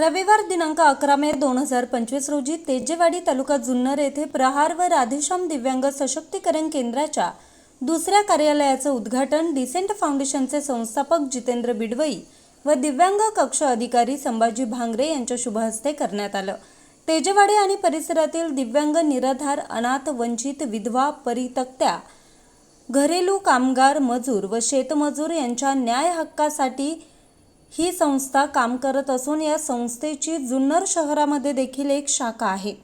रविवार दिनांक अकरा मे दोन हजार पंचवीस रोजी तेजेवाडी तालुका जुन्नर येथे प्रहार व राधेश्याम दिव्यांग सशक्तीकरण केंद्राच्या दुसऱ्या कार्यालयाचं उद्घाटन डिसेंट फाउंडेशनचे संस्थापक जितेंद्र बिडवई व दिव्यांग कक्ष अधिकारी संभाजी भांगरे यांच्या शुभहस्ते करण्यात आलं. तेजेवाडी आणि परिसरातील दिव्यांग निराधार अनाथ वंचित विधवा परितक्त्या घरेलू कामगार मजूर व शेतमजूर यांच्या न्याय हक्कासाठी ही संस्था काम करत असून या संस्थेची जुन्नर शहरामध्ये देखील एक शाखा आहे.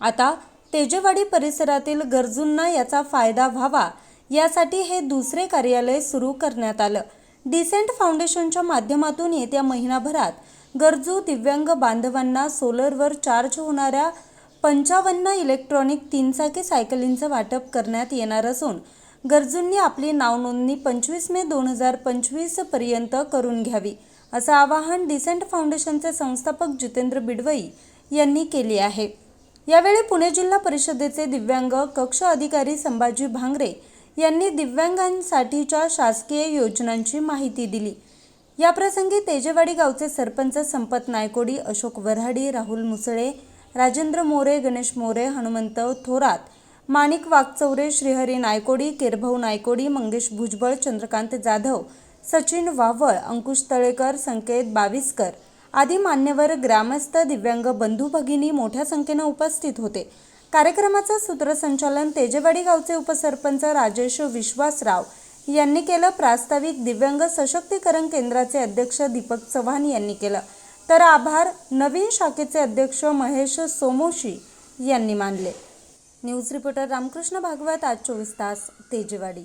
आता तेजेवाडी परिसरातील गरजूंना याचा फायदा व्हावा यासाठी हे दुसरे कार्यालय सुरू करण्यात आलं. डिसेंट फाउंडेशनच्या माध्यमातून येत्या महिनाभरात गरजू दिव्यांग बांधवांना सोलरवर चार्ज होणाऱ्या पंचावन्न इलेक्ट्रॉनिक तीनचाकी सायकलींचं वाटप करण्यात येणार असून गरजूंनी आपली नावनोंदणी पंचवीस मे दोन हजार पंचवीसपर्यंत करून घ्यावी. असं आवाहन डिसेंट फाउंडेशनचे संस्थापक जितेंद्र बिडवई यांनी केले आहे. यावेळी पुणे जिल्हा परिषदेचे दिव्यांग कक्ष अधिकारी संभाजी भांगरे यांनी दिव्यांगांसाठीच्या शासकीय योजनांची माहिती दिली. याप्रसंगी तेजेवाडी गावचे सरपंच संपत नायकोडी अशोक वऱ्हाडी राहुल मुसळे राजेंद्र मोरे गणेश मोरे हनुमंत थोरात माणिक वागचौरे श्रीहरी नायकोडी केरभाऊ नायकोडी मंगेश भुजबळ चंद्रकांत जाधव सचिन वाव्हळ अंकुश तळेकर संकेत बाविस्कर आदी मान्यवर ग्रामस्थ दिव्यांग बंधू भगिनी मोठ्या संख्येनं उपस्थित होते. कार्यक्रमाचं सूत्रसंचालन तेजेवाडी गावचे उपसरपंच राजेश विश्वासराव यांनी केलं. प्रास्ताविक दिव्यांग सशक्तीकरण केंद्राचे अध्यक्ष दीपक चव्हाण यांनी केलं. तर आभार नवीन शाखेचे अध्यक्ष महेश सोमोशी यांनी मानले. न्यूज रिपोर्टर रामकृष्ण भागवत आज चोवीस तास तेजेवाडी.